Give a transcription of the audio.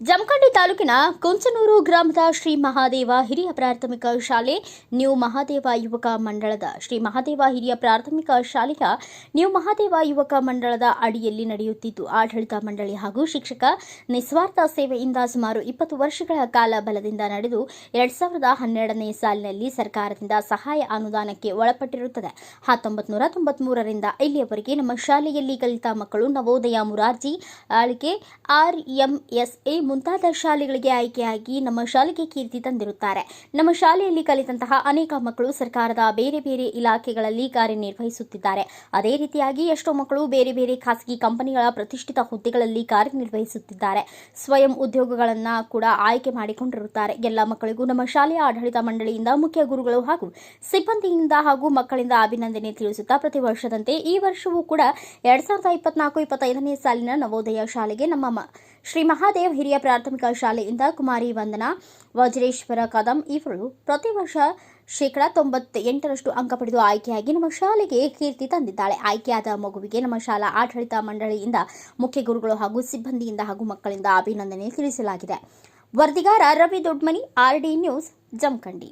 ತಾಲೂಕಿನ ಕುಂಚನೂರು ಗ್ರಾಮದ ಶ್ರೀ ಮಹಾದೇವ ಹಿರಿಯ ಪ್ರಾಥಮಿಕ ಶಾಲೆ, ನ್ಯೂ ಮಹಾದೇವ ಯುವಕ ಮಂಡಳದ ಶ್ರೀ ಮಹಾದೇವ ಹಿರಿಯ ಪ್ರಾಥಮಿಕ ಶಾಲೆಯ ನ್ಯೂ ಮಹಾದೇವ ಯುವಕ ಮಂಡಳದ ಅಡಿಯಲ್ಲಿ ನಡೆಯುತ್ತಿದ್ದು, ಆಡಳಿತ ಮಂಡಳಿ ಹಾಗೂ ಶಿಕ್ಷಕ ನಿಸ್ವಾರ್ಥ ಸೇವೆಯಿಂದ ಸುಮಾರು ಇಪ್ಪತ್ತು ವರ್ಷಗಳ ಕಾಲ ಬಲದಿಂದ ನಡೆದು, ಎರಡ್ ಸಾವಿರದ ಹನ್ನೆರಡನೇ ಸಾಲಿನಲ್ಲಿ ಸರ್ಕಾರದಿಂದ ಸಹಾಯ ಅನುದಾನಕ್ಕೆ ಒಳಪಟ್ಟಿರುತ್ತದೆ. ಹತ್ತೊಂಬತ್ತು ನೂರ ತೊಂಬತ್ಮೂರರಿಂದ ಇಲ್ಲಿಯವರೆಗೆ ನಮ್ಮ ಶಾಲೆಯಲ್ಲಿ ಕಲಿತ ಮಕ್ಕಳು ನವೋದಯ ಮುರಾರ್ಜಿ ಆಳ್ಕೆ ಆರ್ಎಂಎಸ್ಎ ಮುಂತಾದ ಶಾಲೆಗಳಿಗೆ ಆಯ್ಕೆಯಾಗಿ ನಮ್ಮ ಶಾಲೆಗೆ ಕೀರ್ತಿ ತಂದಿರುತ್ತಾರೆ. ನಮ್ಮ ಶಾಲೆಯಲ್ಲಿ ಕಲಿತಂತಹ ಅನೇಕ ಮಕ್ಕಳು ಸರ್ಕಾರದ ಬೇರೆ ಬೇರೆ ಇಲಾಖೆಗಳಲ್ಲಿ ಕಾರ್ಯನಿರ್ವಹಿಸುತ್ತಿದ್ದಾರೆ. ಅದೇ ರೀತಿಯಾಗಿ ಎಷ್ಟೋ ಮಕ್ಕಳು ಬೇರೆ ಬೇರೆ ಖಾಸಗಿ ಕಂಪನಿಗಳ ಪ್ರತಿಷ್ಠಿತ ಹುದ್ದೆಗಳಲ್ಲಿ ಕಾರ್ಯನಿರ್ವಹಿಸುತ್ತಿದ್ದಾರೆ. ಸ್ವಯಂ ಉದ್ಯೋಗಗಳನ್ನು ಕೂಡ ಆಯ್ಕೆ ಮಾಡಿಕೊಂಡಿರುತ್ತಾರೆ. ಎಲ್ಲ ಮಕ್ಕಳಿಗೂ ನಮ್ಮ ಶಾಲೆಯ ಆಡಳಿತ ಮಂಡಳಿಯಿಂದ ಮುಖ್ಯ ಗುರುಗಳು ಹಾಗೂ ಸಿಬ್ಬಂದಿಯಿಂದ ಹಾಗೂ ಮಕ್ಕಳಿಂದ ಅಭಿನಂದನೆ ತಿಳಿಸುತ್ತಾ ಪ್ರತಿ ವರ್ಷದಂತೆ ಈ ವರ್ಷವೂ ಕೂಡ ಎರಡ್ ಸಾವಿರದ ಇಪ್ಪತ್ನಾಲ್ಕು, ಇಪ್ಪತ್ತೈದನೇ ಸಾಲಿನ ನವೋದಯ ಶಾಲೆಗೆ ನಮ್ಮ ಶ್ರೀ ಮಹಾದೇವ್ ಹಿರಿಯ ಪ್ರಾಥಮಿಕ ಶಾಲೆಯಿಂದ ಕುಮಾರಿ ವಂದನಾ, ವಜ್ರೇಶ್ವರ ಕದಂ ಇವರು ಪ್ರತಿ ವರ್ಷ ಶೇಕಡ ತೊಂಬತ್ತೆಂಟರಷ್ಟು ಅಂಕ ಪಡೆದು ಆಯ್ಕೆಯಾಗಿ ನಮ್ಮ ಶಾಲೆಗೆ ಕೀರ್ತಿ ತಂದಿದ್ದಾಳೆ. ಆಯ್ಕೆಯಾದ ಮಗುವಿಗೆ ನಮ್ಮ ಶಾಲಾ ಆಡಳಿತ ಮಂಡಳಿಯಿಂದ ಮುಖ್ಯ ಗುರುಗಳು ಹಾಗೂ ಸಿಬ್ಬಂದಿಯಿಂದ ಹಾಗೂ ಮಕ್ಕಳಿಂದ ಅಭಿನಂದನೆ ತಿಳಿಸಲಾಗಿದೆ. ವರದಿಗಾರ ರವಿ ದೊಡ್ಮನಿ, ಆರ್ಡಿ ನ್ಯೂಸ್, ಜಮಖಂಡಿ.